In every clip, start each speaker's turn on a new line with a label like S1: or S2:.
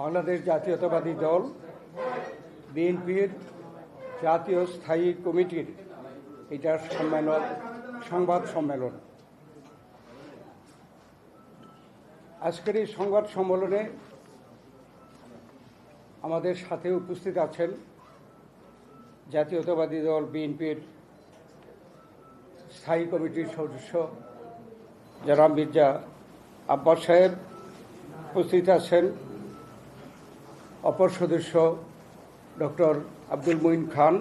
S1: বাংলাদেশ জাতীয়তাবাদী দল, বিএনপির জাতীয় স্থায়ী কমিটির এটার সম্মেলন, সংবাদ সম্মেলন। আজকের এই সংবাদ সম্মেলনে আমাদের সাথে উপস্থিত আছেন জাতীয়তাবাদী দল, বিএনপির স্থায়ী কমিটির সদস্য জনাব মির্জা আব্বাস সাহেব। উপস্থিত আছেন অপর সদস্য ডক্টর আব্দুল মঈন খান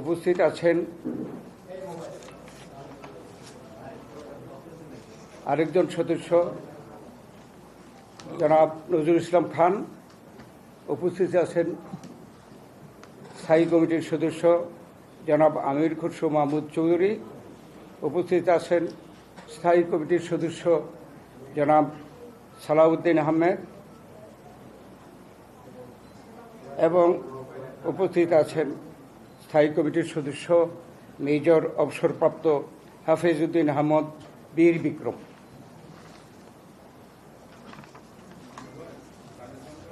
S1: উপস্থিত আছেন। আরেকজন সদস্য জনাব নজরুল ইসলাম খান উপস্থিত আছেন। স্থায়ী কমিটির সদস্য জনাব আমির খুরশো মাহমুদ চৌধুরী উপস্থিত আছেন। স্থায়ী কমিটির সদস্য জনাব সালাউদ্দিন আহমেদ এবং উপস্থিত আছেন স্থায়ী কমিটির সদস্য মেজর অবসরপ্রাপ্ত হাফিজউদ্দিন আহমদ, বীর বিক্রম।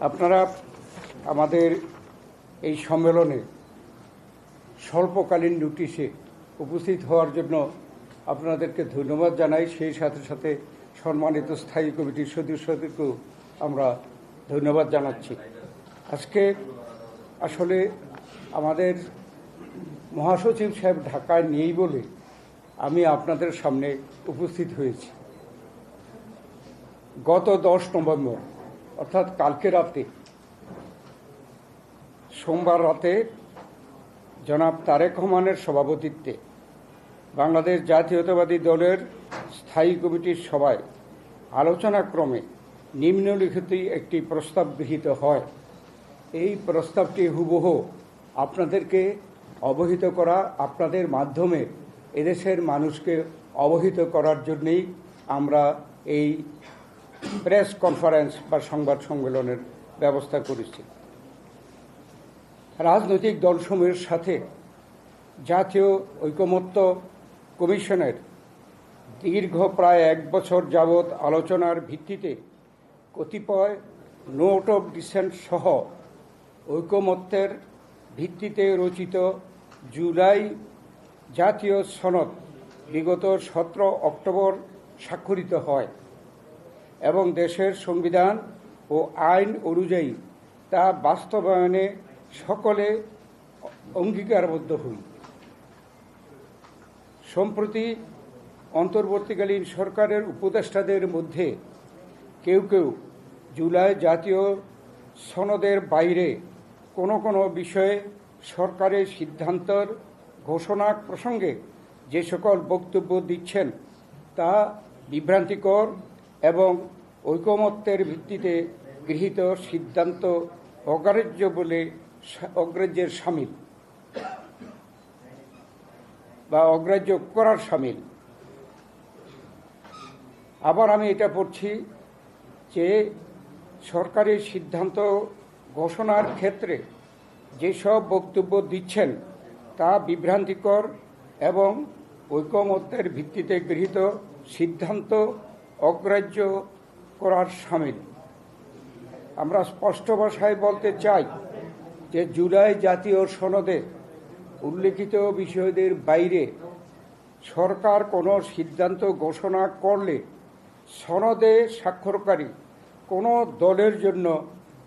S1: আপনারা আমাদের এই সম্মেলনে স্বল্পকালীন নোটিশে উপস্থিত হওয়ার জন্য আপনাদেরকে ধন্যবাদ জানাই। সেই সাথে সাথে সম্মানিত স্থায়ী কমিটির সদস্যদেরকেও আমরা ধন্যবাদ জানাচ্ছি। আজকে আসলে আমাদের মহাসচিব সাহেব ঢাকায় নেই বলে আমি আপনাদের সামনে উপস্থিত হয়েছি। গত দশ নভেম্বর, অর্থাৎ কালকে রাতে, সোমবার রাতে জনাব তারেক রহমানের সভাপতিত্বে বাংলাদেশ জাতীয়তাবাদী দলের স্থায়ী কমিটির সভায় আলোচনাক্রমে নিম্নলিখিত একটি প্রস্তাব গৃহীত হয়। এই প্রস্তাবটি হুবহু আপনাদেরকে অবহিত করা, আপনাদের মাধ্যমে এদেশের মানুষকে অবহিত করার জন্যেই আমরা এই প্রেস কনফারেন্স বা সংবাদ সম্মেলনের ব্যবস্থা করেছি। রাজনৈতিক দলসমূহের সাথে জাতীয় ঐকমত্য কমিশনের দীর্ঘ প্রায় এক বছর যাবৎ আলোচনার ভিত্তিতে কতিপয় নোট অফ ডিসেন্ট সহ ঐকমত্যের ভিত্তিতে রচিত জুলাই জাতীয় সনদ বিগত সতেরো অক্টোবর স্বাক্ষরিত হয় এবং দেশের সংবিধান ও আইন অনুযায়ী তা বাস্তবায়নে সকলে অঙ্গীকারবদ্ধ হই। সম্প্রতি অন্তর্বর্তীকালীন সরকারের উপদেষ্টাদের মধ্যে কেউ কেউ জুলাই জাতীয় সনদের বাইরে কোনো কোনো বিষয়ে সরকারের সিদ্ধান্তর ঘোষণা প্রসঙ্গে যে সকল বক্তব্য দিচ্ছেন তা বিভ্রান্তিকর এবং ঐকমত্যের ভিত্তিতে গৃহীত সিদ্ধান্ত অগ্রাহ্য বলে অগ্রাহ্যের সামিল বা অগ্রাহ্য করার সামিল। আবার আমি এটা পড়ছি যে সরকারি সিদ্ধান্ত ঘোষণার ক্ষেত্রে যেসব বক্তব্য দিচ্ছেন তা বিভ্রান্তিকর এবং ঐকমত্যের ভিত্তিতে গৃহীত সিদ্ধান্ত অগ্রাহ্য করার সামিল। আমরা স্পষ্ট ভাষায় বলতে চাই যে জুলাই জাতীয় সনদে উল্লেখিত বিষয়দের বাইরে সরকার কোনো সিদ্ধান্ত ঘোষণা করলে সনদে স্বাক্ষরকারী কোনো দলের জন্য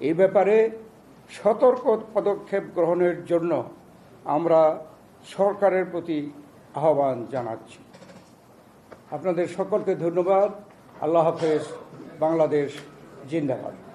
S1: এই ব্যাপারে সতর্ক পদক্ষেপ গ্রহণের জন্য আমরা সরকারের প্রতি আহ্বান জানাচ্ছি। আপনাদের সকলকে ধন্যবাদ। আল্লাহ হাফেজ, বাংলাদেশ জিন্দাবাদ।